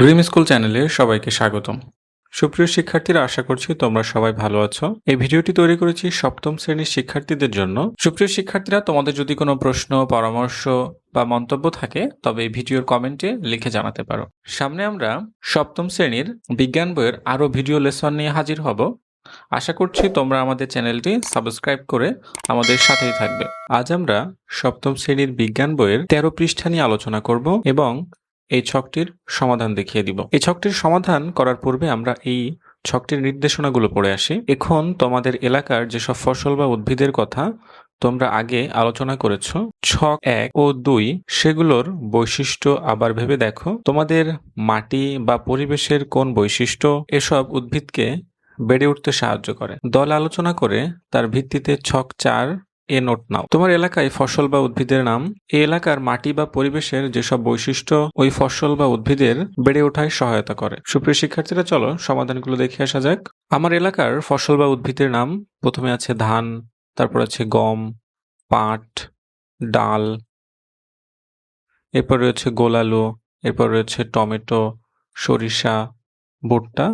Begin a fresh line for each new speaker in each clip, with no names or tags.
Dream school চ্যানেলে সবাইকে স্বাগতম। সুপ্রিয় শিক্ষার্থীরা, আশা করছি তোমরা সবাই ভালো আছো। এই ভিডিওটি তৈরি করেছি সপ্তম শ্রেণির শিক্ষার্থীদের জন্য। সুপ্রিয় শিক্ষার্থীরা, তোমাদের যদি কোনো প্রশ্ন, পরামর্শ বা মন্তব্য থাকে, তবে এই ভিডিওর কমেন্টে লিখে জানাতে পারো। সামনে আমরা সপ্তম শ্রেণির বিজ্ঞান বইয়ের আরও ভিডিও লেসন নিয়ে হাজির হব। আশা করছি তোমরা আমাদের চ্যানেলটি সাবস্ক্রাইব করে আমাদের সাথেই থাকবে। আজ আমরা সপ্তম শ্রেণির বিজ্ঞান বইয়ের তেরো পৃষ্ঠা নিয়ে আলোচনা করব এবং এই ছকটির সমাধান দেখিয়ে দিব। এই ছকটির সমাধান করার পূর্বে আমরা এই ছকটির নির্দেশনাগুলো পড়ে আসি। এখন তোমাদের এলাকার যেসব ফসল বা উদ্ভিদের কথা তোমরা আগে আলোচনা করেছ, ছক এক ও দুই, সেগুলোর বৈশিষ্ট্য আবার ভেবে দেখো। তোমাদের মাটি বা পরিবেশের কোন বৈশিষ্ট্য এসব উদ্ভিদকে বেড়ে উঠতে সাহায্য করে? দল আলোচনা করে তার ভিত্তিতে ছক চার এ নোট নাও। তোমার এলাকায় ফসল বা উদ্ভিদের নাম, এ এলাকার মাটি বা পরিবেশের যেসব বৈশিষ্ট্য, ওই ফসল বা উদ্ভিদের বেড়ে ওঠায় সহায়তা করে। সুপ্রিয় শিক্ষার্থীরা, চলো সমাধানগুলো দেখে আসা যাক। আমার এলাকার ফসল বা উদ্ভিদের নাম, প্রথমে আছে ধান, তারপর আছে গম, পাট, ডাল, এরপর রয়েছে গোলালু, এরপর রয়েছে টমেটো, সরিষা, ভুট্টা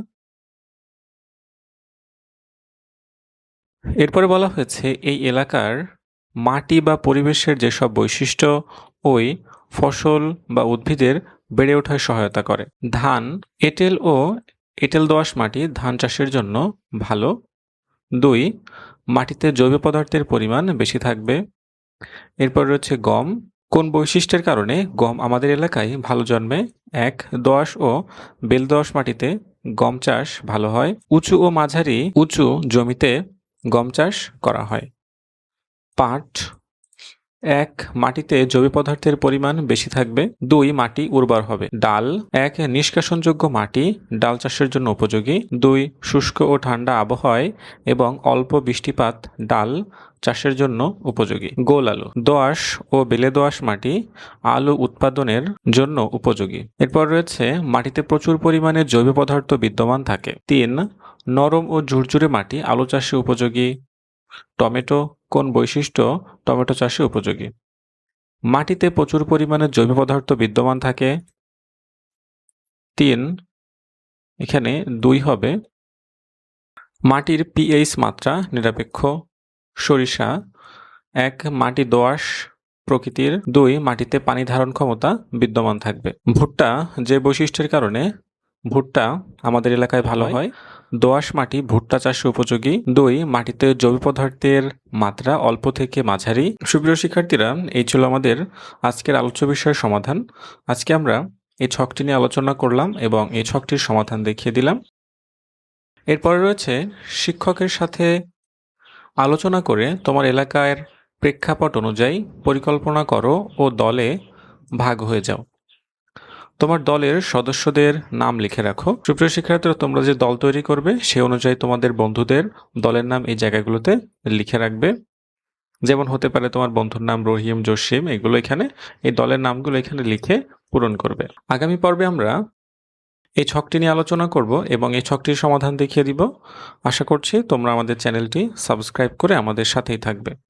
এরপরে বলা হয়েছে, এই এলাকার মাটি বা পরিবেশের যেসব বৈশিষ্ট্য, ওই ফসল বা উদ্ভিদের বেড়ে ওঠায় সহায়তা করে। ধান, এঁটেল ও এঁটেল দোআঁশ মাটি ধান চাষের জন্য ভালো। দুই, মাটিতে জৈব পদার্থের পরিমাণ বেশি থাকবে। এরপর রয়েছে গম। কোন বৈশিষ্ট্যের কারণে গম আমাদের এলাকায় ভালো জন্মে? এক, দোআঁশ ও বেল দোআঁশ মাটিতে গম চাষ ভালো হয়। উঁচু ও মাঝারি, উঁচু জমিতে গম চাষ করা হয়। পাট এক, মাটিতে জৈব পদার্থের পরিমাণ বেশি থাকবে। দুই, মাটি উর্বর হবে। ডাল। এক, নিষ্কাশনযোগ্য মাটি, ডাল চাষের জন্য উপযোগী। দুই, শুষ্ক ও ঠান্ডা আবহাওয়ায় এবং অল্প বৃষ্টিপাত ডাল চাষের জন্য উপযোগী। গোল আলু। দোআঁশ ও বেলে দোআঁশ মাটি আলু উৎপাদনের জন্য উপযোগী। এরপর রয়েছে, মাটিতে প্রচুর পরিমাণে জৈব পদার্থ বিদ্যমান থাকে। তিন, নরম ও ঝুরঝুরে মাটি আলু চাষে উপযোগী। টমেটো কোন বৈশিষ্ট্য? টমেটো চাষে উপযোগী। মাটিতে প্রচুর পরিমাণে জৈব পদার্থ বিদ্যমান থাকে। তিন, এখানে দুই হবে। মাটির পিএইচ মাত্রা নিরপেক্ষ। সরিষা, এক, মাটি দোআঁশ প্রকৃতির। দুই, মাটিতে পানি ধারণ ক্ষমতা বিদ্যমান থাকবে। ভুট্টা যে বৈশিষ্ট্যের কারণে ভুট্টা আমাদের এলাকায় ভালো হয়। দোআঁশ মাটি ভুট্টা চাষে উপযোগী। দুই মাটিতে জৈব পদার্থের মাত্রা অল্প থেকে মাঝারি। সুপ্রিয় শিক্ষার্থীরা এই ছিল আমাদের আজকের আলোচ্য বিষয়ের সমাধান। আজকে আমরা এই ছকটি নিয়ে আলোচনা করলাম এবং এই ছকটির সমাধান দেখিয়ে দিলাম। এরপরে রয়েছে শিক্ষকের সাথে আলোচনা করে তোমার এলাকার প্রেক্ষাপট অনুযায়ী পরিকল্পনা করো ও দলে ভাগ হয়ে যাও। তোমার দলের সদস্যদের নাম লিখে রাখো। সুপ্রিয় শিক্ষার্থীরা, তোমরা যে দল তৈরি করবে, সে অনুযায়ী তোমাদের বন্ধুদের দলের নাম এই জায়গাগুলোতে লিখে রাখবে। যেমন হতে পারে তোমার বন্ধুর নাম রহিম, জসিম, এগুলো এখানে, এই দলের নামগুলো এখানে লিখে পূরণ করবে। আগামী পর্বে আমরা এই ছকটি নিয়ে আলোচনা করব এবং এই ছকটির সমাধান দেখিয়ে দিব। আশা করছি তোমরা আমাদের চ্যানেলটি সাবস্ক্রাইব করে আমাদের সাথেই থাকবে।